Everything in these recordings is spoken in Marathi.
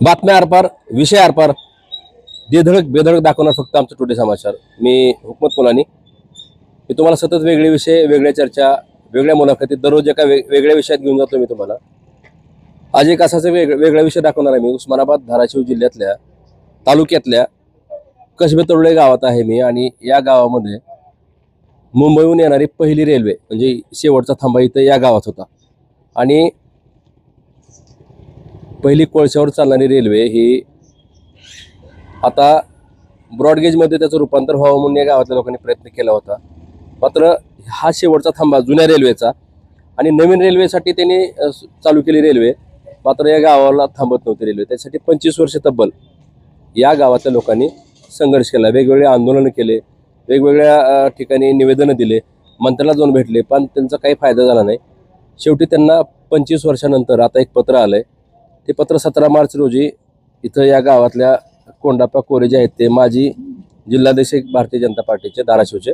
बातम्या आरपार विषय आरपार बेधडक बेधडक दाखवणार फक्त आमचं टुडे समाचार. मी हुकमत मुलानी. मी तुम्हाला सतत वेगळे विषय वेगळ्या चर्चा वेगळ्या मुलाखती दररोज एका वेग वेगळ्या विषयात घेऊन जातो मी तुम्हाला. आज एक असाच वेग वेगळा विषय दाखवणार आहे मी. उस्मानाबाद धाराशिव जिल्ह्यातल्या तालुक्यातल्या कसबे तरुळे गावात आहे मी आणि या गावामध्ये मुंबईहून येणारी पहिली रेल्वे म्हणजे शेवटचा थांबा इथं या गावात होता. आणि पहिली कोळशावर चालणारी रेल्वे ही आता ब्रॉडगेजमध्ये त्याचं रूपांतर व्हावं म्हणून या गावातल्या लोकांनी प्रयत्न केला होता. मात्र हा शेवटचा थांबा जुन्या रेल्वेचा आणि नवीन रेल्वेसाठी त्यांनी चालू केली रेल्वे. मात्र या गावाला थांबत नव्हती रेल्वे. त्यासाठी पंचवीस वर्ष तब्बल या गावातल्या लोकांनी संघर्ष केला. वेगवेगळे आंदोलनं केले वेगवेगळ्या ठिकाणी निवेदनं दिले मंत्र्याला जाऊन भेटले पण त्यांचा काही फायदा झाला नाही. शेवटी त्यांना पंचवीस वर्षानंतर आता एक पत्र आलं आहे ते पत्र सतरा मार्च रोजी इथं या गावातल्या कोंडाप्पा कोरे जे आहेत ते माजी जिल्हाध्यक्ष भारतीय जनता पार्टीचे धाराशिवचे.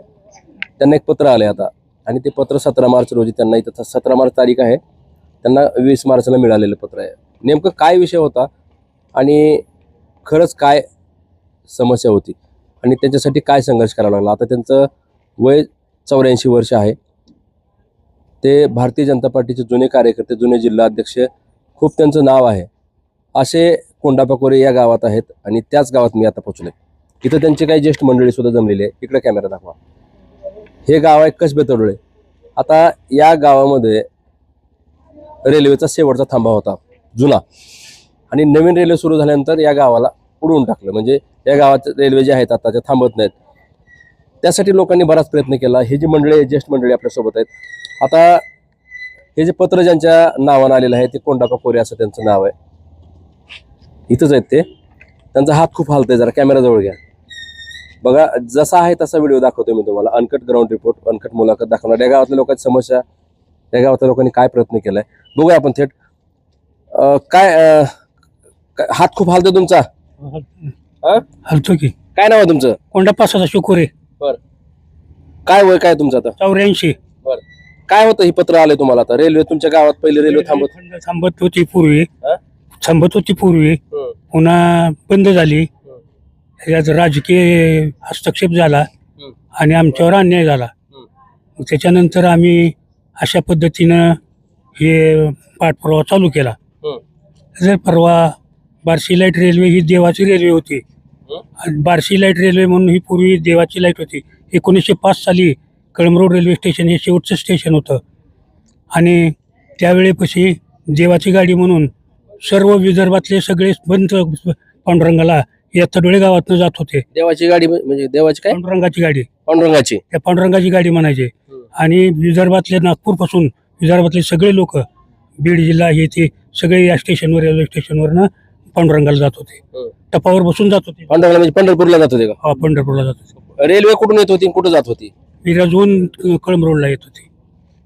त्यांना एक पत्र आले आता. आणि ते पत्र सतरा मार्च रोजी त्यांना इथं सतरा मार्च तारीख आहे. त्यांना वीस मार्चला मिळालेलं पत्र आहे. नेमकं काय विषय होता? आणि खरंच काय समस्या होती? आणि त्यांच्यासाठी काय संघर्ष करावा लागला? आता त्यांचं वय चौऱ्याऐंशी वर्ष आहे. ते भारतीय जनता पार्टीचे जुने कार्यकर्ते जुने जिल्हाध्यक्ष खूप त्यांचं नाव आहे. असे कोंडापाकोरे या गावात आहेत आणि त्याच गावात मी आता पोचलोय इथं त्यांचे काही ज्येष्ठ मंडळी सुद्धा जमलेली आहे. इकडे कॅमेरा दाखवा. हे गाव आहे कसबे तडोळे आता या गावामध्ये रेल्वेचा शेवटचा थांबा होता. जुना. आणि नवीन रेल्वे सुरू झाल्यानंतर या गावाला उडवून टाकलं. म्हणजे या गावात रेल्वे जे आहेत आता त्या थांबत नाहीत. त्यासाठी लोकांनी बराच प्रयत्न केला. हे जी मंडळी ज्येष्ठ मंडळी आपल्यासोबत आहेत. आता हे जे पत्र ज्यांच्या नावानं आलेलं आहे ते कोंडापा कोरे असं त्यांचं नाव आहे. इथंच आहेत ते. त्यांचा हात खूप हालतोय जरा कॅमेराजवळ घ्या. बघा जसा आहे तसा व्हिडिओ दाखवतोय मी तुम्हाला. अनकट ग्राउंड रिपोर्ट अनकट मुलाखत दाखवणार. या गावातल्या लोकांची समस्या या गावातल्या लोकांनी काय प्रयत्न केलाय? बघूया आपण थेट. काय हात खूप हालतोय तुमचा? हलतो की. काय नाव आहे तुमचं? कोंडा पासाचा शुकुरे काय वय काय तुमचं आता? चौऱ्याऐंशी. काय होतं ही पत्र आलंय तुम्हाला आता रेल्वे तुमच्या गावात पहिली रेल्वे थांबत थांबत होती पूर्वी हा? थांबत होती पूर्वी हं. पुन्हा बंद झाली यात राजकीय हस्तक्षेप झाला हं. आणि आमच्यावर अन्याय झाला हं. मग त्याच्यानंतर आम्ही अशा पद्धतीनं हे पाठपुरावा चालू केला हं. जर परवा बार्शी लाइट रेल्वे ही देवाची रेल्वे होती हं. आणि बार्शी लाइट रेल्वे म्हणून ही पूर्वी देवाची लाइट होती एकोणीसशे पाच साली कळमरोड रेल्वे स्टेशन हे शेवटचं स्टेशन होतं. आणि त्यावेळेपाशी देवाची गाडी म्हणून सर्व विदर्भातले सगळे बंद पांडुरंगाला या तडोळे गावातनं जात होते. देवाची गाडी म्हण- म्हणजे देवाची काय? पांडुरंगाची गाडी. पांडुरंगाची. त्या पांडुरंगाची गाडी म्हणायचे. आणि विदर्भातले नागपूरपासून विदर्भातले सगळे लोक बीड जिल्हा हे ते सगळे या स्टेशनवर रेल्वे स्टेशनवरनं पांडुरंगाला जात होते. टपावर बसून जात होते. पांडुरंगा म्हणजे पंढरपूरला जात होते का? हा, पंढरपूरला जात होते. रेल्वे कुठून येत होती आणि कुठं जात होती? मिरजहून कळमरोडला येत होते.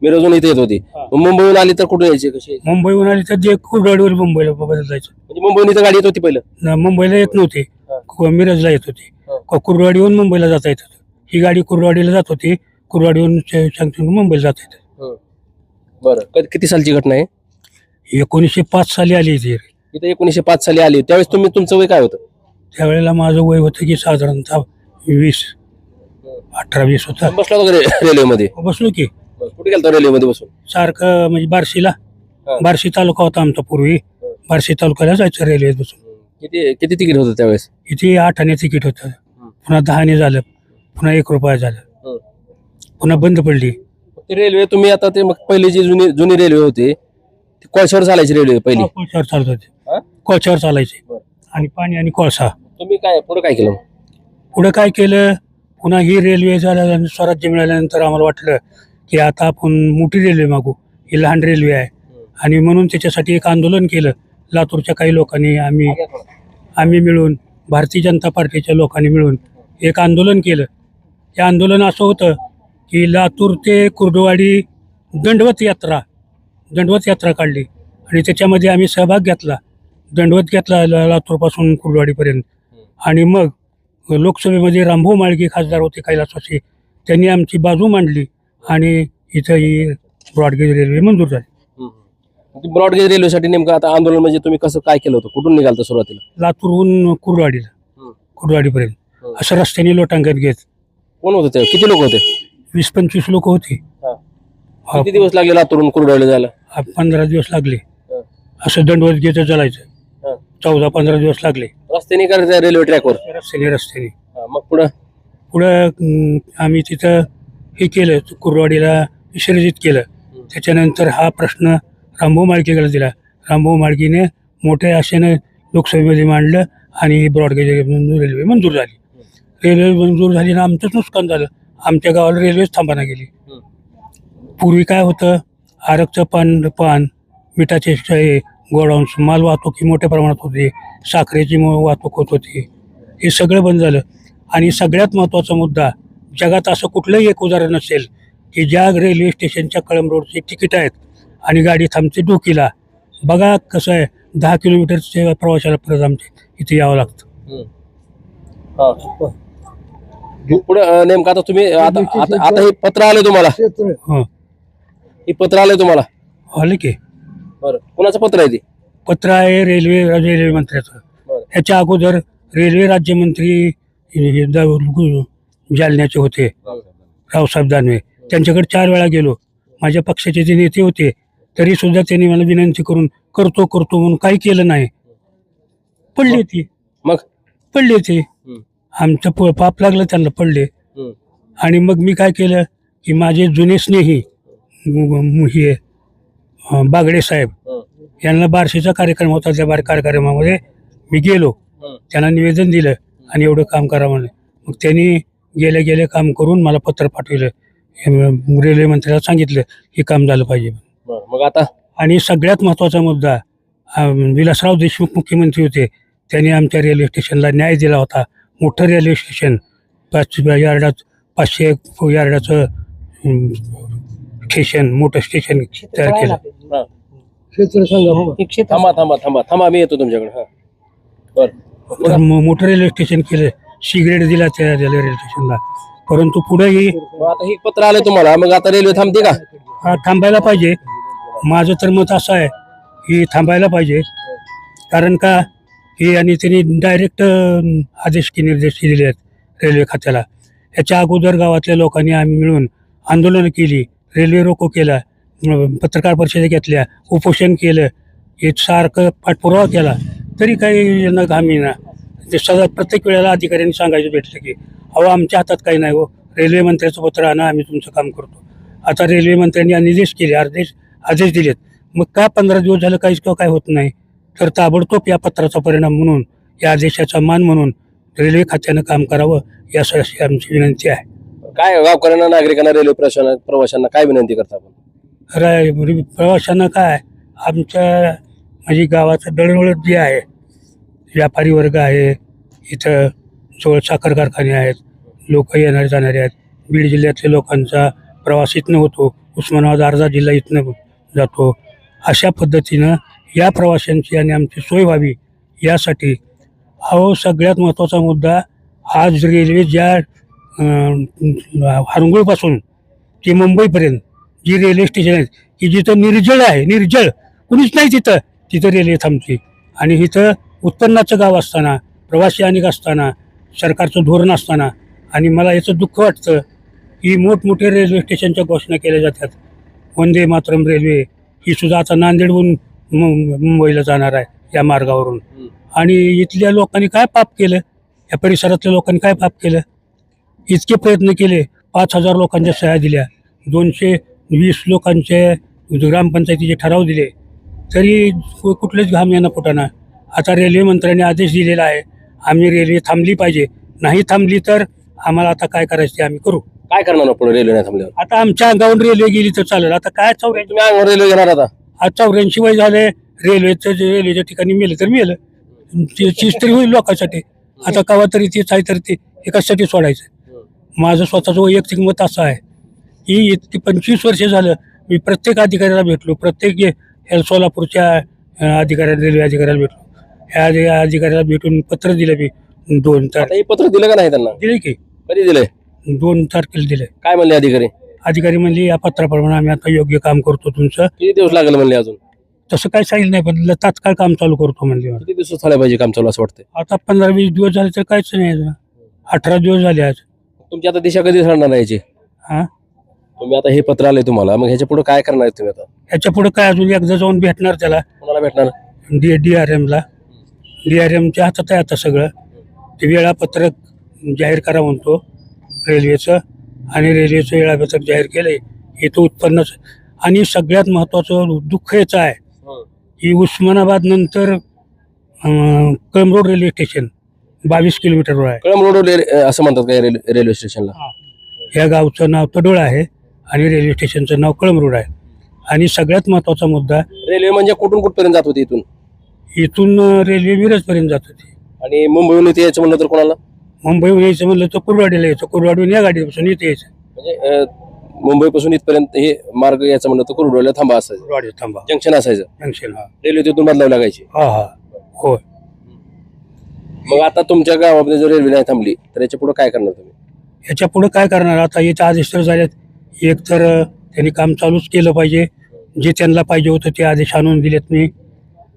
मिरजून इथे येत होती. मग मुंबईहून आली तर कुठून यायची कशी? यायची? मुंबईहून आली तर जे कुर्डवाडीवर मुंबईला बघत जायचं. म्हणजे मुंबईहून इथं गाडी येत होती पहिलं? न- मुंबईला येत नव्हते. क- मिरजला येत होते. क- कुर्डवाडीहून मुंबईला जाता येत होतं. ही गाडी कुर्डवाडीला जात होती. कुर्डवाडीहून सांगतो मुंबईला जात येत. बरं. कधी- किती सालची घटना आहे? एकोणीसशे पाच साली आली ती. इथं एकोणीशे पाच साली आली. त्यावेळेस तुम्ही तुमचं वय काय होतं? त्यावेळेला माझं वय होतं की साधारणतः वीस. अठरा वीस होता. बसला होता रेल्वेमध्ये? बसलो की. कुठे गेलता रेल्वेमध्ये बसून? सारखं म्हणजे बार्शीला. हा. बार्शी तालुका होता आमचा पूर्वी. बार्शी तालुक्याला जायचं रेल्वेत बसून किती किती तिकीट होतं त्यावेळेस? इथे आठाने तिकीट होतं. पुन्हा दहाने झालं. पुन्हा एक रुपया झालं. हं. पुन्हा बंद पडली. ते रेल्वे तुम्ही आता ते मग पहिली जी जुनी जुनी रेल्वे होती ती कोळशावर चालायची रेल्वे पहिली. कोळशावर चालत हा? होते कोळशावर चालायचे. बरं. आणि पाणी आणि कोळसा. तुम्ही काय पुढे काय केलं पुढे काय केलं? पुन्हा ही रेल्वे झाल्यानंतर स्वराज्य मिळाल्यानंतर आम्हाला वाटलं की आता आपण मोठी रेल्वे मागू. ही लहान रेल्वे आहे. आणि म्हणून त्याच्यासाठी एक आंदोलन केलं. लातूरच्या काही लोकांनी आम्ही आम्ही मिळून भारतीय जनता पार्टीच्या लोकांनी मिळून एक आंदोलन केलं. ते आंदोलन असं होतं की लातूर ते कुर्डवाडी दंडवत यात्रा दंडवत यात्रा काढली. आणि त्याच्यामध्ये आम्ही सहभाग घेतला. दंडवत घेतला लातूरपासून कुर्डवाडीपर्यंत. आणि मग लोकसभेमध्ये रामभाऊ माळगे खासदार होते कैलासवासी त्यांनी आमची बाजू मांडली आणि इथं ही ब्रॉडगेज रेल्वे मंजूर झाली. ब्रॉडगेज रेल्वेसाठी नेमकं आता आंदोलन म्हणजे तुम्ही कसं काय केलं होतं? कुठून निघालतं सुरुवातीला? लातूरहून कुर्डवाडीला. कुर्डवाडीपर्यंत. असं रस्त्याने लोटांकन घेत. कोण होते ते? किती लोक होते? वीस पंचवीस लोक होती. किती दिवस लागले लातूरून कुरडवाडीला जायला? पंधरा दिवस लागले. हं. असं दंडवत घेत चालायचं. चौदा पंधरा दिवस लागले. रस्त्याने करायचं रेल्वे ट्रॅकवर रस्त्याने रस्त्याने. मग पुढं? पुढं अं, आम्ही तिथं हे केलं कुरवाडीला विसर्जित केलं. त्याच्यानंतर हा प्रश्न रामभाऊ माळकेकडे दिला. रामभाऊ माळकीने मोठ्या आशेनं लोकसभेमध्ये मांडलं आणि ब्रॉडगेज रेल्वे मंजूर झाली. रेल्वे मंजूर झाली ना आमचंच नुकसान झालं. आमच्या गावाला रेल्वेच थांबाना गेली. पूर्वी काय होतं? आरकचं पान पान मिठाचे हे गोडाऊन्स माल वाहतूक ही मोठ्या प्रमाणात होती. साखरेची वाहतूक होत होती. हे सगळं बंद झालं. आणि सगळ्यात महत्त्वाचा मुद्दा जगात असं कुठलंही एक उदाहरण असेल की ज्या रेल्वे स्टेशनच्या कळंब रोडची तिकीट आहेत आणि गाडी थांबते डोकीला बघा कसं आहे दहा किलोमीटरच्या प्रवासाला परत आमच्या इथे यावं लागतं. पुढे नेमकं आता तुम्ही आता आता हे पत्र आले तुम्हाला. हं. हे पत्र आलंय तुम्हाला. आलं की? बरं. कुणाचं पत्र आहे ते? पत्र आहे रेल्वे रेल्वे मंत्र्याचं. बरं. ह्याच्या अगोदर रेल्वे राज्यमंत्री हे द- जालन्याचे होते. रावसाहेब दानवे. त्यांच्याकडे चार वेळा गेलो. माझ्या पक्षाचे जे नेते होते तरी सुद्धा त्यांनी मला विनंती करून करतो करतो म्हणून काही केलं नाही. पडले ती. मग? पडले ते. आमचं प- पाप लागलं त्यांना पडले. आणि मग मी काय केलं की माझे जुने स्नेही म- म- हे अं, बागडे साहेब. यांना बारशीचा कार्यक्रम होता त्या बार कार्यक्रमामध्ये मी गेलो. त्यांना निवेदन दिलं आणि एवढं काम करा म्हणे. मग त्यांनी गेले गेले काम करून मला पत्र पाठवलं. हे रेल्वे मंत्र्याला सांगितलं हे काम झालं पाहिजे बरं मग आता? आणि सगळ्यात महत्त्वाचा मुद्दा अं, विलासराव देशमुख मुख्यमंत्री होते. त्यांनी आमच्या रेल्वे स्टेशनला न्याय दिला होता. मोठं रेल्वे स्टेशन पाचशे यार्डात पाचशे यार्डाचं अं, स्टेशन मोठं स्टेशन तयार केलं. हा. क्षेत्र थांबा थांबा थांबा. थांबा मी येतो तुमच्याकडे. हा. बरं. तर म- मोठं रेल्वे स्टेशन केलं. सिगरेट दिला त्या रेल्वे स्टेशनला परंतु पुढेही मग आता हे पत्र आलंय तुम्हाला. मग आता रेल्वे थांबते का? हा थांबायला पाहिजे. माझं तर मत असं आहे की थांबायला पाहिजे. कारण का हे आणि त्यांनी डायरेक्ट आदेश की निर्देश दिले आहेत रेल्वे खात्याला. याच्या अगोदर गावातल्या लोकांनी आम्ही मिळून आंदोलनं केली. रेल्वे रोको केला पत्रकार परिषद घेतल्या उपोषण केलं हे सारखं पाठपुरावा केला तरी काही यांना घाम ना ते सदा प्रत्येक वेळेला अधिकाऱ्यांनी सांगायचं भेटलं की अहो आमच्या हातात काही नाही हो. रेल्वे मंत्र्याचं पत्र आणा आम्ही तुमचं काम करतो. आता रेल्वे मंत्र्यांनी निर्देश केले आदेश आदेश दिलेत. मग का पंधरा दिवस झालं काहीच किंवा काय होत नाही? तर ताबडतोब या पत्राचा परिणाम म्हणून या आदेशाचा मान म्हणून रेल्वे खात्यानं काम करावं यासाठी अशी आमची विनंती आहे. काय गावकऱ्यांना नागरिकांना रेल्वे प्रवाशांना प्रवाशांना काय विनंती करता आपण? रा- प्रवाशांना काय? आमच्या म्हणजे गावाचं दळणवळण जे आहे व्यापारी वर्ग आहे इथं जवळ साखर कारखाने आहेत लोक येणारे जाणारे आहेत. बीड जिल्ह्यातल्या लोकांचा प्रवास इथनं होतो उस्मानाबाद अर्धा जिल्हा इथनं जातो. अशा पद्धतीनं या प्रवाशांची आणि आमची सोय व्हावी यासाठी अहो सगळ्यात महत्त्वाचा मुद्दा आज रेल्वे ज्या हरंगुळपासून ते मुंबईपर्यंत जी रेल्वे स्टेशन आहेत की जिथं निर्जळ आहे निर्जळ कुणीच नाही तिथं तिथं रेल्वे थांबते. आणि इथं उत्पन्नाचं गाव असताना प्रवासी अनेक असताना सरकारचं धोरण असताना आणि मला याचं दुःख वाटतं की मोठमोठे रेल्वे स्टेशनच्या घोषणा केल्या जातात. वंदे मातरम रेल्वे ही सुद्धा आता नांदेडहून मुंबईला जाणार आहे या मार्गावरून. आणि इथल्या लोकांनी काय पाप केलं? या परिसरातल्या लोकांनी काय पाप केलं? इतके प्रयत्न केले. पाच हजार लोकांच्या सह्या दिल्या. दोनशे वीस लोकांचे ग्रामपंचायतीचे ठराव दिले. तरी कुठलेच घाम यांना फुटाना. आता रेल्वे मंत्र्यांनी आदेश दिलेला आहे. आम्ही रेल्वे थांबली पाहिजे. नाही थांबली तर आम्हाला आता काय करायचं ते आम्ही करू. काय करणार पुढे रेल्वे नाही थांबल्यावर? आता आमच्या अंगावरून रेल्वे गेली तर चालेल. आता काय चौऱ्याऐंशी तुम्ही अंगावर रेल्वे घेणार आता? आज चौऱ्याऐंशी वय झाले. रेल्वेचं जे रेल्वेच्या ठिकाणी मेलं तर मेलं ते चीज तरी होईल लोकांसाठी. आता कवा तरी तेच आहे तर ते एकासाठी सोडायचं. माझं स्वतःचं वैयक्तिक मत असं आहे. की इतकी पंचवीस वर्ष झालं मी प्रत्येक अधिकाऱ्याला भेटलो प्रत्येक सोलापूरच्या अधिकाऱ्याला रेल्वे अधिकाऱ्याला भेटलो. ह्या अधि- अधिकाऱ्याला भेटून पत्र दिलं मी दोन तार आता हे पत्र दिलं का नाही त्यांना? दिले की. कधी दिलंय? दोन तारखेला दिले काय म्हणले अधिकारी? अधिकारी म्हणजे या पत्राप्रमाणे आम्ही आता योग्य काम करतो तुमचं. किती दिवस लागेल म्हणले अजून? तसं काय सांगितलं नाही पण तात्काळ काम चालू करतो म्हणले. किती दिवस झालं पाहिजे काम चालू असं वाटतंय? आता पंधरा वीस दिवस झाले तर काहीच नाही. अठरा दिवस झाले आज. तुमची आता दिशा कधी ठरणार आहे याची. हा? तुम्ही आता हे पत्र आलंय तुम्हाला मग ह्याच्या पुढे काय करणार आहे तुम्ही आता? ह्याच्या पुढे काय अजून एकदा जाऊन भेटणार त्याला? कोणाला भेटणार? डी डी आर एमला. डी आर एमच्या हातात आहे आता सगळं. ते वेळापत्रक जाहीर करा म्हणतो रेल्वेचं. आणि रेल्वेचं वेळापत्रक जाहीर केलंय. इथं उत्पन्नच आणि सगळ्यात महत्त्वाचं दुःख याचं आहे की उस्मानाबाद नंतर कळमरोड रेल्वे स्टेशन. बावीस किलोमीटरवर आहे. कळम रोड असं म्हणतात काय रेल्वे रेल्वे स्टेशनला? या गावचं नाव तडोळ आहे आणि रेल्वे स्टेशनचं नाव कळमरोड आहे. आणि सगळ्यात महत्त्वाचा मुद्दा रेल्वे म्हणजे कुठून कुठपर्यंत जात होती इथून? इथून रेल्वे मिरजपर्यंत जात होती. आणि मुंबईहून इथे यायचं म्हणलं तर कोणाला? मुंबईहून यायचं म्हणलं तर कुरवाडीला यायचं. कुरवाडीहून या गाडीपासून इथे यायचं. म्हणजे अं, मुंबईपासून इथपर्यंत हे मार्ग यायचं म्हणलं तर कुरुडवाला थांबा असायचं. कुरवाडी थांबा. जंक्शन असायचं. जंक्शन हा. रेल्वे तिथून बदलावी लागायची. हा हा. होय. मग आता तुमच्या गावामध्ये जर रेल्वे नाही थांबली तर याच्यापुढे काय करणार तुम्ही? याच्यापुढे काय करणार? आता याच्या आदेश तर झालेत. एक तर त्यांनी काम चालूच केलं पाहिजे. जे त्यांना पाहिजे होतं ते आदेश आणून दिलेत मी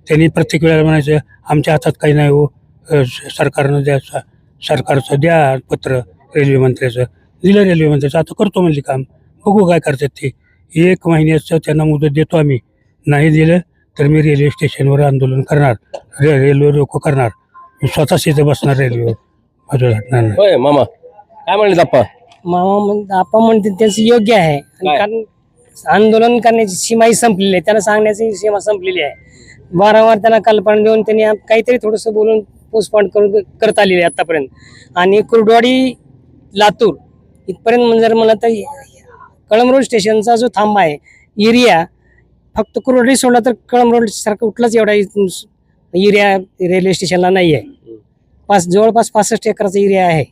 त्यांनी प्रत्येक वेळेला म्हणायचं आमच्या हातात काही नाही हो. स- सरकारनं द्या स- सरकारचं द्या पत्र रेल्वे मंत्र्याचं. दिलं रेल्वे मंत्र्याचं. आता करतो म्हणले काम. बघू काय करतात ते. एक महिन्याचं त्यांना मुदत देतो आम्ही. नाही दिलं तर मी रेल्वे स्टेशनवर आंदोलन करणार. रे रेल्वे रोको करणार. मी स्वतःच इथं बसणार रेल्वेवर बाजूला हटणार नाही होय मामा. काय म्हणले अप्पा मामा म्हण- आपण म्हणते त्याचं योग्य आहे. आणि काय? कारण आंदोलन करण्याची सीमाही संपलेली आहे. त्यांना सांगण्याची सीमा संपलेली आहे. वारंवार त्यांना कल्पना देऊन त्यांनी आप- काहीतरी थोडंसं बोलून पोस्टपॉन करून करत आलेली आहे आतापर्यंत. आणि कुर्डवाडी लातूर इथपर्यंत म्हणजे जर मला तर कळमरोड स्टेशनचा जो थांबा आहे एरिया फक्त कुर्डवाडी सोडला तर कळमरोड सारखं कुठलाच एवढा एरिया रेल्वे स्टेशनला नाही आहे पाच जवळपास पासष्ट एकराचा एरिया आहे.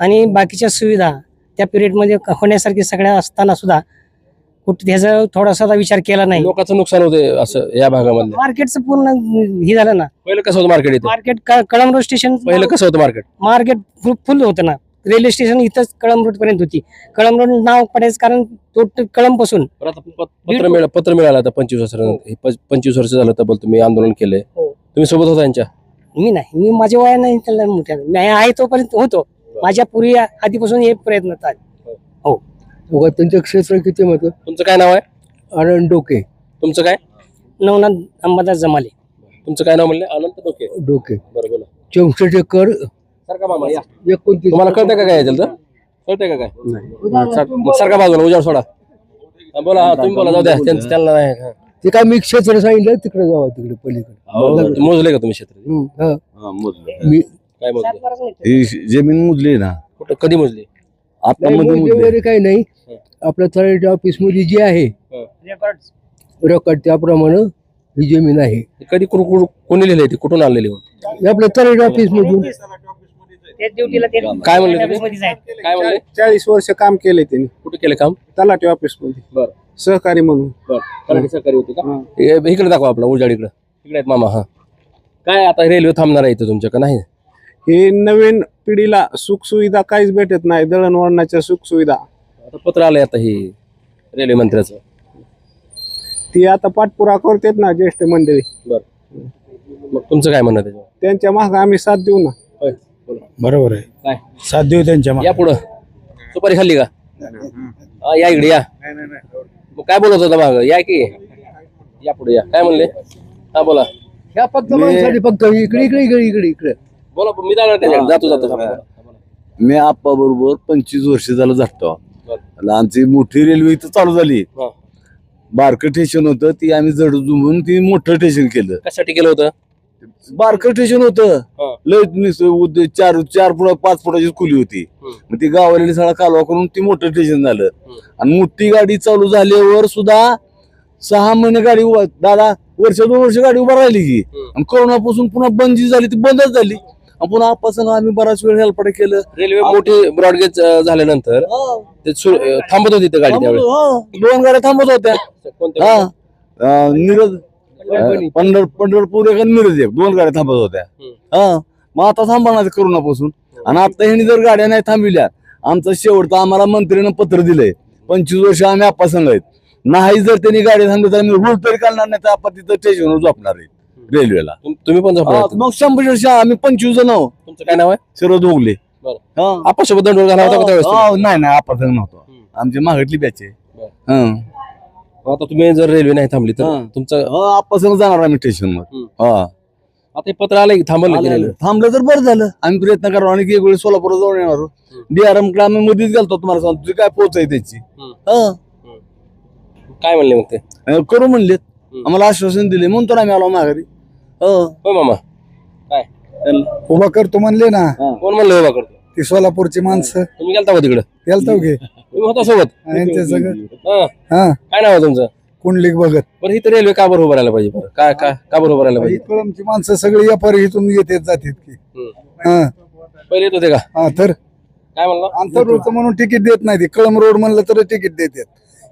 आणि बाकीच्या सुविधा त्या पिरियडमध्ये होण्यासारखी सगळ्या असताना सुद्धा कुठे त्याचा थोडासा विचार केला नाही. लोकांचं नुकसान होते असं या भागामध्ये मार्केटचं पूर्ण हे झालं ना. पहिलं कसं होतं मार्केट इथं? मार्केट कळमरोड स्टेशन पहिलं कसं होतं मार्केट मार्केट फुल होतं ना. रेल्वे स्टेशन इथंच कळमरोड पर्यंत होती. कळमरोड नाव पडायचं कारण तो कळमपासून. पत्र मिळालं पत्र मिळालं पंचवीस वर्ष पंचवीस वर्ष झालं तब्बल तुम्ही आंदोलन केलंय. हो. तुम्ही सोबत होता यांच्या? मी नाही मी माझ्या वया नाही त्याला मोठ्या मी आहे तोपर्यंत होतो. माझ्या पूर्वी आधीपासून हे प्रयत्न चालले बघा त्यांचं क्षेत्र किती म्हणतो तुमचं काय नाव आहे? आनंद डोके. तुमचं काय? नवनाथ अंबादास जमाले. तुमचं काय नाव म्हणले? अनंत डोके. डोके. बरं बोला. चौसष्ट एकर सारखा मामा या. एकोणतीस तुम्हाला कळतंय का काय याच्यात कळतंय का काय? हा, सार- मग सारखा बाजूला उजाड सोडा. हा, बोला हा, तुम्ही बोला जाऊ द्या. त्यांचं त्यांना नाही हा. ते काय मी क्षेत्र सांगितलं तिकडे जावं तिकडे पलीकडे. मोजले का तुम्ही क्षेत्र? हम्म, हा. हा, मोजलं. मी काय मोजले ही जमीन मुजली ना. कुठं कधी मोजली? आता नाही, मध्ये मोजे मुजली. वगैरे काही नाही. आपल्या तळेच्या ऑफिसमध्ये जे आहे रेकॉर्ड त्याप्रमाणे ही जमीन आहे. कधी कुठं- कुठं- कोणी लिहिलंय ते? कुठून आणलेली हे आपल्या तळेच्या ऑफिस मधून. तेच ड्युटीला ते काय म्हणले तुम्ही? काय म्हणले? चाळीस वर्ष काम केले त्यांनी. कुठे केलं काम? तलाठी ऑफिसमध्ये. बरं. सहकारी म्हणून. बरं. सहकारी होते का? हा. इकडे दाखवा आपला उजाड इकडे. इकडे आहेत मामा हा. काय आता रेल्वे थांबणार आहे इथं तुमच्या का नाही? हे नवीन पिढीला सुख सुविधा काहीच भेटत नाही दळणवळणाच्या सुख सुविधा. आता पत्र आलंय आता हे रेल्वे मंत्र्याचं. ती आता पाठपुरा करतात ना ज्येष्ठ मंडळी. बरं. मग तुमचं काय म्हणणं आहे त्याच्यावर? त्यांच्या माग आम्ही साथ देऊ ना. होय, बोला. बरोबर आहे. काय? साथ देऊ त्यांच्या या पुढं. सुपारी खाल्ली का? हा, या इकडे या. मग काय बोलत होता माग? या की? या पुढे या. काय म्हणले? हा बोला. ह्या फक्त माणसाने फक्त इकडे इकडे इकडे इकडे इकडे. बोला मी जाणार त्याच्याकडे. जातो जातो. थांबा, बोला. मी आप्पा बरोबर पंचवीस वर्ष झालं जातो. बरं. आणि आमची मोठी रेल्वे इथं चालू झाली. हा. बारकं स्टेशन होतं ती आम्ही जड जुमून ती मोठं स्टेशन केलं. कशासाठी केलं होतं? बारकं स्टेशन होतं. हा. लय चार चार फुट पाच फुटाची खुली होती. मग ती गावाला सगळा कालवा करून ती मोठं स्टेशन झालं. आणि मोठी गाडी चालू झाल्यावर सुद्धा सहा महिने गाडी उभा दादा वर्ष दोन वर्ष गाडी उभा राहिली की. आणि कोरोनापासून पुन्हा बंद जी झाली ती बंदच झाली. आणि पुन्हा आपासून आम्ही बराच वेळ हेल्पाट केलं. रेल्वे मोठी ब्रॉडगेज झाल्यानंतर ते थांबत होती गाडी त्यावेळेस. दोन गाड्या थांबत होत्या. हा. अं, पंढर पंढरपूर एक मिरज एक दोन गाड्या थांबत होत्या. हा मग आता थांबणार करोनापासून आणि आता ह्यांनी जर गाड्या नाही थांबविल्या आमचा शेवटचा आम्हाला मंत्र्यानं पत्र दिलंय पंचवीस वर्ष आम्ही आपा आहेत नाही जर त्यांनी गाडी थांबली तर आम्ही रूळ तरी काढणार नाही तर आपण तिथं स्टेशनवर झोपणार आहे रेल्वेला तुम- तुम्ही पण हा. मग शंभर वर्ष आम्ही पंचवीस जण आहोत तुमचं काय नाव आहे. हा. आपासोबत दंडोळ घाला होता का त्यावेळेस तुम्ही? हो, नाही नाही आपण नव्हतो. आमची मागटली बॅच आहे. हं. आता तुम्ही जर रेल्वे नाही थांबली तर हा. तुमचं आपण जाणार आम्ही स्टेशनवर हम्म. हा. आता हे पत्र आलंय की थांबवलं की रेल्वे. थांबलं तर बरं झालं. आम्ही प्रयत्न करू आणि एक वेळी सोलापूर जाऊन येणार डीआरएमकडे आम्ही मध्येच गेलतो तुम्हाला सांगतो. तुझी काय पोच आहे त्याची? हम्म. हा. काय म्हणले मग ते? अं, करू म्हणलेत. आम्हाला आश्वासन दिले. म्हणून तर आम्ही आलो माघारी. हो. मामा. उभा करतो म्हणले ना. कोण म्हणलं उभा करतो? ती सोलापूरची माणसं. तुम्ही गेलता का तिकडं? गेलतो घे तुम्ही होता सोबत? यांच्या सगळं हा. हा. काय नाव आहे तुमचं? कुंडलिक बघत बरं इथं रेल्वे का बरं उभं राहायला पाहिजे बरं? काय काय का बरं उभं राहायला ही पाहिजे? कळमची माणसं सगळी व्यापारी इथून येतात जातात की. हम्म. हा. पहिले येत होते का? हा तर. काय म्हणलं? आंतर रोडचं म्हणून तिकीट देत नाही ती. कळम रोड म्हणलं तर तिकीट देतात.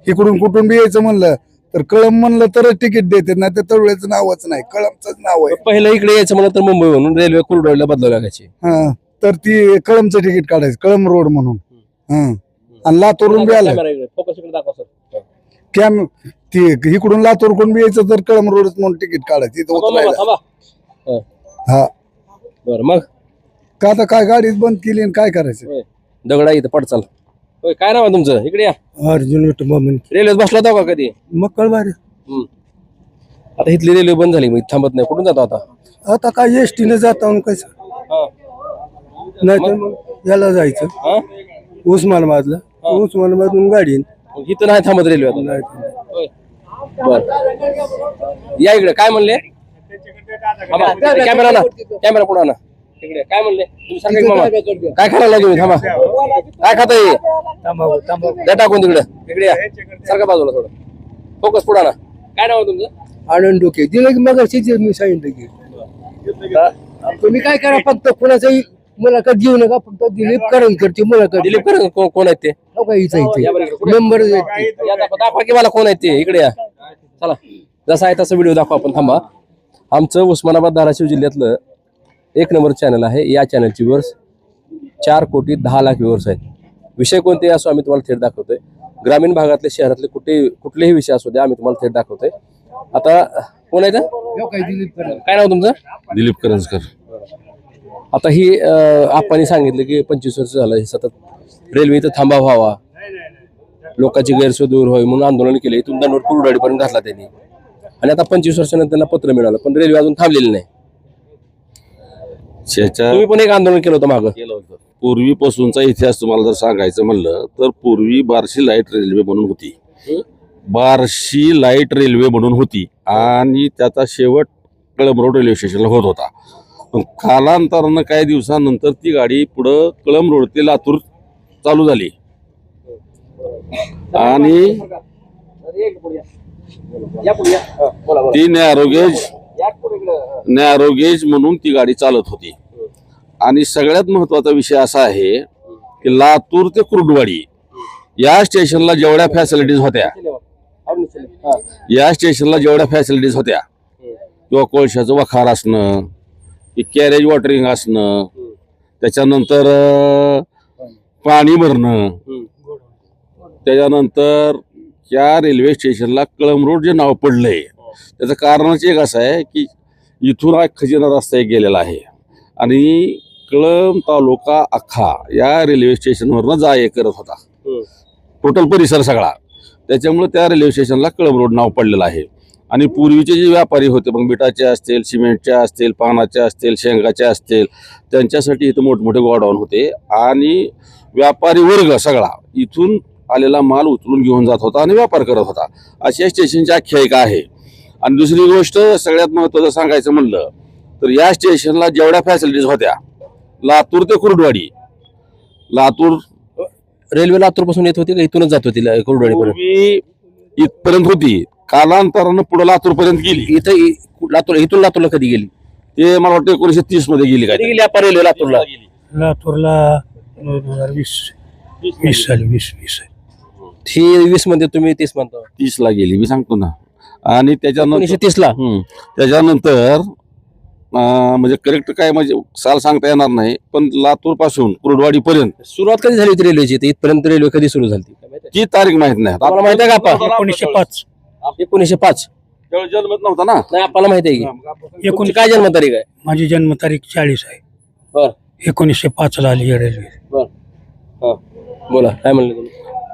इकडून कुठून बी यायचं म्हणलं तर कळम म्हणलं तरच तिकीट देतात. नाही तर तळव्याचं नावच नाही. कळमचंच नाव आहे. पहिलं इकडे यायचं म्हणलं तर मुंबई म्हणून रेल्वे कुरडवाडीला बदलावं लागायची. हा. तर ती कळमचं तिकीट काढायचं कळम रोड म्हणून. हा. आणि लातूरून बी आलं. कॅमेरा इकडे, फोकस इकडे दाखवा सर कॅम ती इकडून लातूरकडून बी यायचं तर कळम रोडच म्हणून तिकीट काढायचं इथं उतरायला. हा. बरं मग? का आता काय गाडीच बंद केली आणि काय करायचं? दगडा इथं पडचाल. होय काय नाव आहे तुमचं? इकडे या. अर्जुन विठोबा म्हणजे रेल्वेत बसला होता का कधी? मग कळवारी आता इथली रेल्वे बंद झाली मग इथं थांबत नाही. कुठून जातो आता? आता काय एस टीने जाता कसं हा. नाही तर मग? याला जायचं. हा? उस्मानाबादला. उस्मानाबादून गाडी मग इथं नाही थांबत रेल्वे आता. होय. बर. या इकडे. काय म्हणले? कॅमेरा ना कॅमेरा पुढे ना इकडे. काय म्हणले? तुम्ही सारखा एक मामा. काय खायला तुम्ही? थांबा. काय खाता ये द्या टाकून तिकडे. इकडे या. सारखा बाजूला थोडं. फोकस पुढा ना काय नाव आहे तुमचं? आनंद डोके. दिलं की मग मी सांगितलं की. तुम्ही काय करा फक्त कुणाचाही मुलाखत घेऊ नका फक्त दिलीप करंजकरची मुलाखत. दिलीप कर को- कोण आहेत ते? हो का इथं. इथे इकडे. मेंबर या दाखवा दाखवा की मला कोण आहेत ते. इकडे या. चला. जसा आहे तसा व्हिडिओ दाखवा आपण. थांबा. आमचं उस्मानाबाद धाराशिव जिल्ह्यातलं एक नंबर चॅनल आहे. या चॅनलची व्ह्यूअर्स चार कोटी दहा लाख व्ह्यूअर्स आहेत. विषय कोणते असो आम्ही तुम्हाला थेट दाखवतोय. ग्रामीण भागातले शहरातले कुठे कुठलेही विषय असू द्या आम्ही तुम्हाला थेट दाखवतोय. आता कोण आहे ते? दिलीप काय नाव तुमचं? दिलीप करंजकर. आता ही आपण सांगितलं की पंचवीस वर्ष झालं हे सतत रेल्वे इथं थांबा व्हावा. लोकांची गैरसोय दूर व्हावी म्हणून आंदोलन केले. इथून दंडवट कुरडाडीपर्यंत घातला त्यांनी. आणि आता पंचवीस वर्षानंतर त्यांना पत्र मिळालं पण रेल्वे अजून थांबलेली नाही. तुम्ही पण एक आंदोलन केलं होतं मागं. केलं होतं. पूर्वीपासूनचा इतिहास तुम्हाला जर सांगायचं म्हणलं तर पूर्वी बार्शी लाइट रेल्वे म्हणून होती? बार्शी लाइट रेल्वे म्हणून होती. आणि त्याचा शेवट कळंब रोड रेल्वे स्टेशनला होत होता. पण कालांतरानं काही दिवसानंतर ती गाडी पुढं कळंब रोड ते लातूर चालू झाली. आणि ती नॅरोगेज नॅरोगेज म्हणून ती गाडी चालत होती. आणि सगळ्यात महत्त्वाचा विषय असा आहे की लातूर ते कुर्डवाडी या स्टेशनला जेवढ्या फॅसिलिटीज होत्या. या स्टेशनला जेवढ्या फॅसिलिटीज होत्या. किंवा कोळशाचं वखार असणं की कॅरेज वॉटरिंग असणं त्याच्यानंतर पाणी भरणं त्याच्यानंतर या रेल्वे स्टेशनला कळम रोड जे नाव पडलंय त्याचं कारणच एक असं आहे की इथून हा खजिना रस्ता एक गेलेला आहे. आणि कळंब तालुका अख्खा या रेल्वे स्टेशनवरनं जा ये करत होता. टोटल परिसर सगळा. त्याच्यामुळे त्या रेल्वे स्टेशनला कळंब रोड नाव पडलेलं आहे. आणि पूर्वीचे जे व्यापारी होते मग बिटाचे असतील सिमेंटच्या असतील पानाचे असतील शेंगाचे असतील त्यांच्यासाठी इथं मोठमोठे गोडाऊन होते. आणि व्यापारी वर्ग सगळा इथून आलेला माल उचलून घेऊन जात होता आणि व्यापार करत होता. अशी या स्टेशनची आख्यायिका आहे. आणि दुसरी गोष्ट सगळ्यात महत्त्वाचं सांगायचं म्हणलं तर या स्टेशनला जेवढ्या फॅसिलिटीज होत्या लातूर ते कुर्डवाडी. लातूर रेल्वे लातूरपासून येत होती का इथूनच जात होती कुरडवाडीपर्यंत? इथपर्यंत होती. कालांतरानं पुढे लातूर पर्यंत गेली. इथं इ- लातूर इथून लातूरला कधी गेली? ते मला वाटतं एकोणीशे तीसमध्ये गेली काय गेली आपण रेल्वे लातूरला? लातूरला दोन हजार वीस. वीस साली वीस वीस. ही वीसमध्ये तुम्ही तीस म्हणता. तीस ला गेली मी सांगतो ना. आणि त्याच्यानंतर एकोणीशे तीस ला हम्म. त्याच्यानंतर अं, म्हणजे करेक्ट काय म्हणजे साल सांगता येणार नाही पण लातूरपासून कुर्डवाडी पर्यंत सुरुवात कधी झाली होती रेल्वेची इथपर्यंत रेल्वे कधी सुरू झाली? नक्की तारीख माहीत नाही. तुम्हाला माहिती आहे का आपण एकोणीसशे पाच. एकोणीसशे पाच. त्यावेळी जन्मत नव्हता ना? नाही आपल्याला माहिती आहे की. एकूण तुमची काय जन्मतारीख आहे? माझी जन्मतारीख चाळीस आहे. बर. एकोणीसशे पाच ला आली आहे रेल्वे हा. बोला काय म्हणले तुम्ही?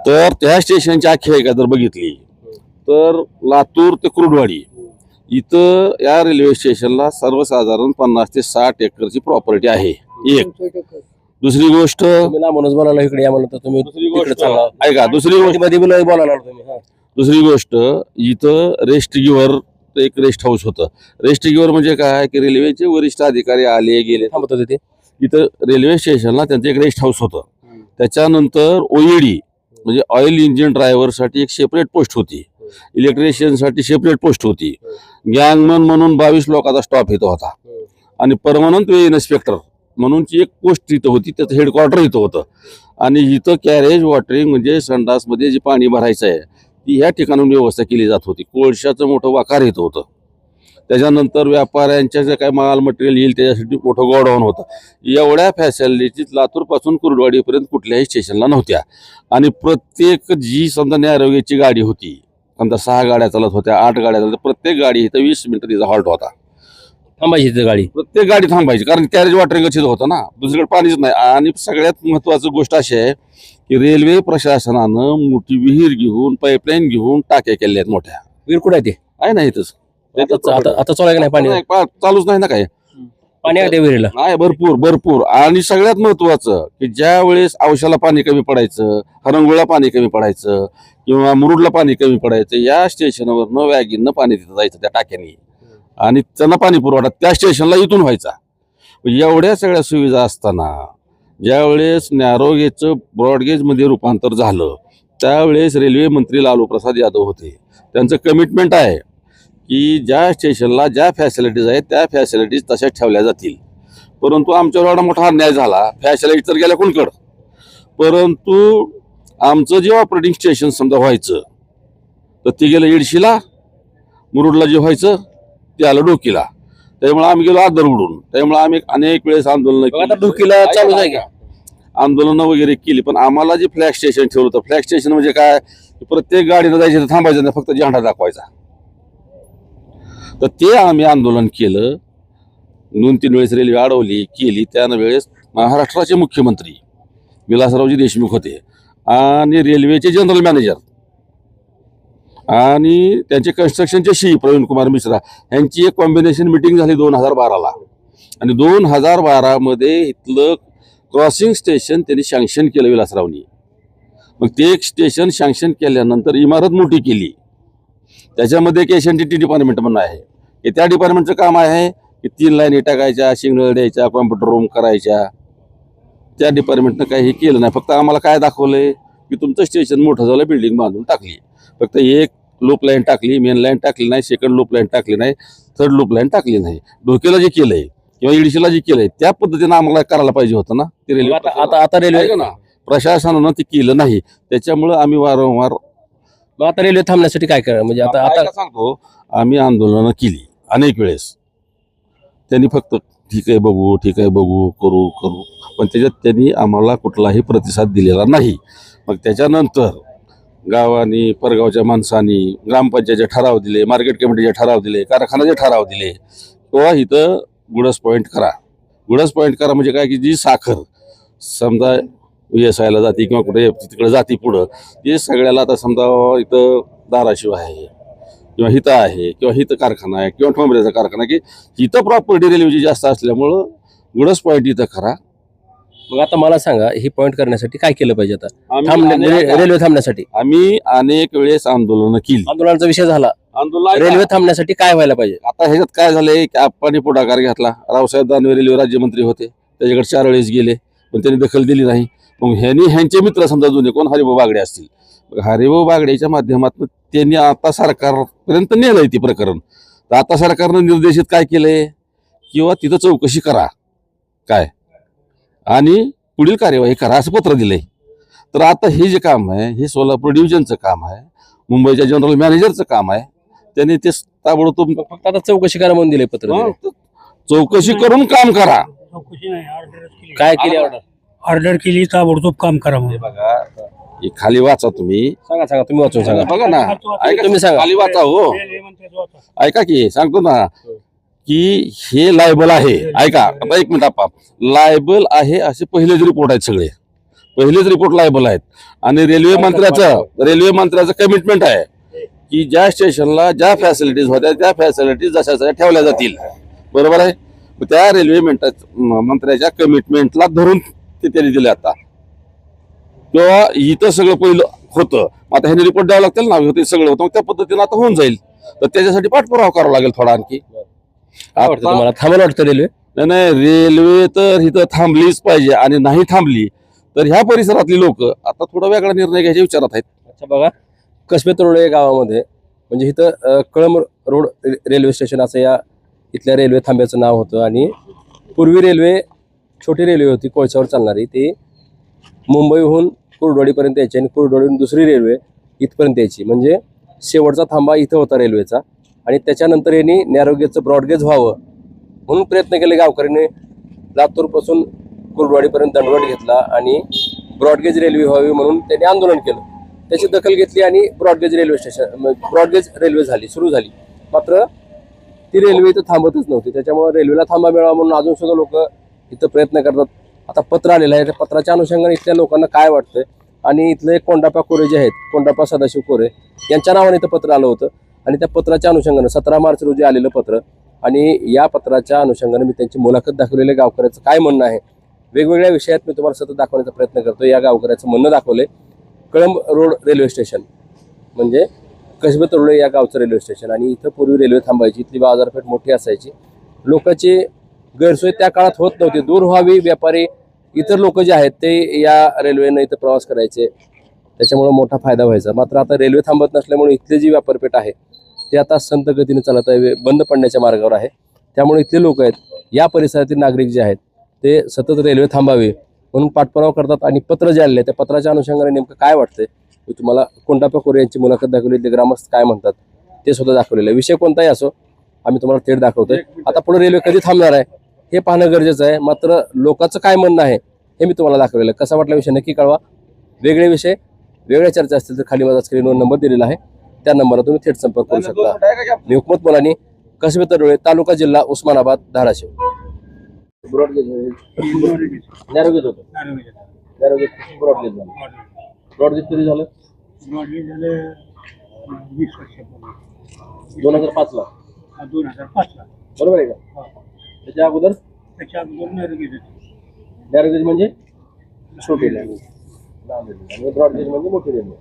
तर त्या स्टेशनची आख्यायिका जर बघितली? तर लातूर ते कुर्डवाडी. इथं या रेल्वे स्टेशनला सर्वसाधारण पन्नास ते साठ एकरची प्रॉपर्टी आहे. एक. दुसरी गोष्ट तुम्ही लांबूनच बोलायला इकडे या म्हणलं तर तुम्ही दुसरी तिकडे गोष्ट चालला. ऐका दुसरी गोष्टमध्ये बोलायला आलो तुम्ही हा. दुसरी गोष्ट इथं रेस्ट गिवर एक रेस्ट हाऊस होतं. रेस्ट गिवर म्हणजे काय? की रेल्वेचे वरिष्ठ अधिकारी आले गेले थांबत होते ते. इथं रेल्वे स्टेशनला त्यांचं एक रेस्ट हाऊस होतं. त्याच्यानंतर ओईडी म्हणजे ऑइल इंजिन ड्रायव्हरसाठी एक सेपरेट पोस्ट होती. इलेक्ट्रिशियनसाठी सेपरेट पोस्ट होती. गँगमन म्हणून बावीस लोकांचा स्टॉप इथं होता. आणि परमनंट वे इन्स्पेक्टर म्हणूनची एक पोस्ट इथं होती त्याचं हेडक्वार्टर इथं होतं. आणि इथं कॅरेज वॉटरिंग म्हणजे संडासमध्ये जे पाणी भरायचं आहे ती ह्या ठिकाणून व्यवस्था केली जात होती. कोळशाचं मोठं वाकार इथं होतं. त्याच्यानंतर व्यापाऱ्यांच्या जे काय माल मटेरियल येईल त्याच्यासाठी मोठं गोडाऊन होतं. एवढ्या फॅसिलिटीज लातूरपासून कुर्डवाडीपर्यंत कुठल्याही स्टेशनला नव्हत्या. आणि प्रत्येक जी समजा न्यारोग्याची गाडी होती समजा सहा गाड्या चालत होत्या आठ गाड्या चालत प्रत्येक गाडी इथं वीस मिनिटं तिचा हॉल्ट होता. थांबायची तिथे गाडी. प्रत्येक गाडी थांबायची कारण कॅरेज वॉटरिंगच इथं होतं ना. दुसरीकडे पाणीच नाही. आणि सगळ्यात महत्वाची गोष्ट अशी आहे रेल्वे प्रशासनानं मोठी विहीर घेऊन पाईपलाईन घेऊन टाक्या केल्या आहेत मोठ्या. वीर कुठे आहे ते? आहे ना इथंच. आता आता- नाही पाणी? नाही, पा- चालूच नाही ना काय. पाणी आहे त्या विहिरीला? आहे भरपूर भरपूर. आणि सगळ्यात महत्वाचं की ज्या वेळेस औशाला पाणी कमी पडायचं हरंगुळला पाणी कमी पडायचं किंवा मुरुडला पाणी कमी पडायचं या स्टेशनवरनं वॅगिननं पाणी तिथं जायचं त्या टाक्यानी. आणि त्यांना पाणी पुरवठा त्या स्टेशनला इथून व्हायचा. एवढ्या सगळ्या सुविधा असताना ज्यावेळेस नॅरोगेजचं ब्रॉडगेजमध्ये रूपांतर झालं त्यावेळेस रेल्वे मंत्री लालू प्रसाद यादव होते. त्यांचं कमिटमेंट आहे की ज्या स्टेशनला ज्या फॅसिलिटीज आहेत त्या फॅसिलिटीज तशाच ठेवल्या जातील. परंतु आमच्यावर एवढा मोठा अन्याय झाला. फॅसिलिटी तर गेल्या कोणकड? परंतु आमचं जे ऑपरेटिंग स्टेशन समजा व्हायचं तर ते गेलं इडशीला मुरुडला जे व्हायचं ते आलं डोकीला. त्यामुळे आम्ही गेलो आदर उडून. त्यामुळे आम्ही अनेक वेळेस आंदोलन आंदोलनं वगैरे केली पण आम्हाला जे फ्लॅग स्टेशन ठेवलं होतं फ्लॅग स्टेशन म्हणजे काय? प्रत्येक गाडीनं जायचं तर थांबायचं नाही फक्त झेंडा दाखवायचा. तर ते आम्ही आंदोलन केलं. दोन तीन वेळेस रेल्वे अडवली केली. त्या वेळेस महाराष्ट्राचे मुख्यमंत्री विलासरावजी देशमुख होते आणि रेल्वेचे जनरल मॅनेजर. आणि त्यांचे कन्स्ट्रक्शनचे शी प्रवीण कुमार मिश्रा यांची एक कॉम्बिनेशन मिटिंग झाली दोन हजार बाराला. आणि दोन हजार बारामध्ये इथलं क्रॉसिंग स्टेशन त्यांनी सँक्शन केलं विलासरावनी. मग ते एक स्टेशन सँक्शन केल्यानंतर इमारत मोठी केली. त्याच्यामध्ये एक S N T T department म्हणून आहे. की त्या डिपार्टमेंटचं काम आहे की तीन लाईनी टाकायच्या सिग्नल द्यायच्या कॉम्प्युटर रूम करायच्या. त्या डिपार्टमेंटनं काही हे केलं नाही. फक्त आम्हाला काय दाखवलंय? की तुमचं स्टेशन मोठं झालं बिल्डिंग बांधून टाकली. फक्त एक लूप लाईन टाकली मेन लाईन टाकली नाही सेकंड लूप लाईन टाकली नाही थर्ड लूप लाईन टाकली नाही. डोक्याला जे केलंय किंवा इडशीला जे केलंय त्या पद्धतीनं आम्हाला करायला पाहिजे होतं ना? ते रेल्वे आता आता आता रेल्वे ना? प्रशासनानं ते केलं नाही. त्याच्यामुळं आम्ही वारंवार मग आता रेल्वे थांबण्यासाठी काय करा? म्हणजे आता आता आता सांगतो? आम्ही आंदोलनं केली अनेक वेळेस. त्यांनी फक्त ठीक आहे बघू ठीक आहे बघू करू करू. पण त्याच्यात त्यांनी आम्हाला कुठलाही प्रतिसाद दिलेला नाही. मग त्याच्यानंतर गावानी परगावच्या माणसांनी ग्रामपंचायतचे ठराव दिले मार्केट कमिटीचे ठराव दिले कारखान्याचे ठराव दिले किंवा इथं गुडस पॉईंट करा. गुडस पॉईंट करा म्हणजे काय की जी साखर समजा एस आयला किंवा कुठे तिकडे जाती पुढं ते सगळ्याला आता समजा इथं धाराशिव आहे किंवा हिथं आहे किंवा हिथं कारखाना आहे किंवा ठोंबऱ्याचा कारखाना आहे की इथं प्रॉपर्टी रेल्वेची जास्त असल्यामुळं गुडस पॉईंट इथं करा. मग आता मला सांगा ही पॉईंट करण्यासाठी काय केलं पाहिजे आता? आम्ही थांबणे अनेक- रेल्वे थांबण्यासाठी. आम्ही अनेक वेळेस आंदोलनं केली. आंदोलनाचा विषय झाला. आंदोलन रेल्वे थांबण्यासाठी काय व्हायला पाहिजे? आता ह्याच्यात काय झालंय की आपण पुढाकार घेतला. रावसाहेब दानवे रेल्वे राज्यमंत्री होते. त्याच्याकडे चार वेळेस गेले. पण त्यांनी दखल दिली नाही. मग ह्यांनी ह्यांचे मित्र समजा जुने कोण हरिभाऊ बागडे असतील? मग हरिभाऊ बागडेच्या माध्यमातून त्यांनी आता सरकारपर्यंत नेलंय ते प्रकरण. तर आता सरकारनं निर्देशित काय केलंय? किंवा तिथं चौकशी करा. काय? आणि पुढील कार्यवाही करा असं पत्र दिलंय. तर आता हे जे काम आहे हे सोलापूर डिव्हिजनचं काम आहे मुंबईच्या जनरल मॅनेजरचं काम आहे त्यांनी ते ताबडतोब फक्त आता चौकशी करा म्हणून दिले पत्र. दिलंय. चौकशी करून काम करा. चौकशी नाही केली. काय केली ऑर्डर ऑर्डर केली ताबडतोब काम करा म्हणून. बघा. हे खाली वाचा तुम्ही. सांगा सांगा तुम्ही वाचून सांगा. बघा ना ऐका तुम्ही सांगा. खाली वाचा हो. ऐका की सांगतो ना. की हे लायबल आहे. ऐका आता एक मिनिट आपा लायबल आहे असे पहिलेच रिपोर्ट आहेत सगळे. पहिलेच रिपोर्ट लायबल आहेत. आणि रेल्वे मंत्र्याचं रेल्वे मंत्र्याचं कमिटमेंट आहे की ज्या स्टेशनला ज्या फॅसिलिटीज होत्या त्या फॅसिलिटीज जशा जशा ठेवल्या जातील. बरोबर आहे? त्या रेल्वे मंत्र्या- मंत्र्याच्या कमिटमेंटला धरून ते त्यांनी दिले आता. किंवा इथं सगळं पहिलं होतं. आता ह्याने रिपोर्ट द्यावं लागतील ना? ते सगळं होतं. मग त्या पद्धतीनं आता होऊन जाईल. तर त्याच्यासाठी पाठपुरावा करावा लागेल थोडा आणखी. आता- तुम्हाला? थांबायला वाटतं रेल्वे? नाही नाही रेल्वे तर इथं थांबलीच पाहिजे आणि नाही थांबली तर ह्या परिसरातली लोक आता थोडा वेगळा निर्णय घ्यायच्या विचारात आहेत. अच्छा बघा. कसबे तरोडे गावामध्ये म्हणजे इथं अ, कळंब रोड रे- रेल्वे स्टेशन असं या इथल्या रेल्वे थांब्याचं नाव होतं आणि पूर्वी रेल्वे छोटी रेल्वे होती कोळशावर चालणारी. ती मुंबईहून कुर्डवाडीपर्यंत यायची आणि कुर्डवाडीहून दुसरी रेल्वे इथपर्यंत यायची. म्हणजे शेवटचा थांबा इथं होता रेल्वेचा. आणि त्याच्यानंतर यांनी नॅरोगेजचं ब्रॉडगेज व्हावं म्हणून प्रयत्न केले. गावकऱ्यांनी लातूरपासून कुर्डवाडीपर्यंत दंडवट घेतला आणि ब्रॉडगेज रेल्वे व्हावी म्हणून त्यांनी आंदोलन केलं. त्याची दखल घेतली आणि broad gauge railway station broad gauge railway झाली सुरू झाली. मात्र ती रेल्वे इथं थांबतच नव्हती. त्याच्यामुळे रेल्वेला थांबा मिळावा म्हणून अजून सुद्धा लोक इथं प्रयत्न करतात. आता पत्र आलेलं आहे. त्या पत्राच्या अनुषंगाने इथल्या लोकांना काय वाटतं आणि इथले कोंडापा कोरे जे आहेत कोंडापा सदाशिव कोरे यांच्या नावाने इथं पत्र आलं होतं. आणि त्या पत्राच्या अनुषंगानं सतरा मार्च रोजी आलेलं पत्र आणि या पत्राच्या अनुषंगानं मी त्यांची मुलाखत दाखवलेल्या गावकऱ्याचं काय म्हणणं आहे? वेगवेगळ्या विषयात मी तुम्हाला सतत दाखवण्याचा प्रयत्न करतो या गावकऱ्याचं म्हणणं दाखवलंय. Kalamb road railway station. म्हणजे कसबे तरुळे या गावचं रेल्वे स्टेशन. आणि इथं पूर्वी रेल्वे थांबायची इथली बाजारपेठ मोठी असायची. लोकांची गैरसोय त्या काळात होत नव्हती. दूर व्हावी व्यापारी इतर लोक जे आहेत ते या रेल्वेनं इथं प्रवास करायचे. त्याच्यामुळे मोठा फायदा व्हायचा. मात्र आता रेल्वे थांबत नसल्यामुळे इथले जी व्यापारपेठ आहे ते आता संत गतीने चालत आहे बंद पडण्याच्या मार्गावर आहे. त्यामुळे इथले लोक आहेत या परिसरातील नागरिक जे आहेत ते सतत रेल्वे थांबावे म्हणून पाठपुरावा करतात आणि पत्र जे आले त्या पत्राच्या अनुषंगाने नेमकं काय वाटतंय मी तुम्हाला कोंडापा कोरे यांची मुलाखत दाखवली ते ग्रामस्थ काय म्हणतात ते सुद्धा दाखवलेलं आहे. विषय कोणताही असो आम्ही तुम्हाला थेट दाखवतोय. आता पुढे रेल्वे कधी थांबणार आहे हे पाहणं गरजेचं आहे. मात्र लोकांचं काय म्हणणं आहे हे मी तुम्हाला दाखवलेलं आहे. कसा वाटला विषय नक्की कळवा. वेगळे विषय वेगळ्या चर्चा असतील तर खाली माझा स्क्रीनवर नंबर दिलेला आहे. त्या नंबरवर तुम्ही थेट संपर्क करू शकता. मी हुकमत मुलानी कसबे तरोळे तालुका जिल्हा उस्मानाबाद धाराशिव. ब्रॉडगेज होतं. झालं? ब्रॉडगेज कधी झालं दोन हजार पाचला. दोन हजार पाचला. बरोबर आहे का? त्याच्या अगोदर? त्याच्या अगोदर नॅरोगेज म्हणजे? छोटी रेल्वे Они брали, видимо, не мутерили.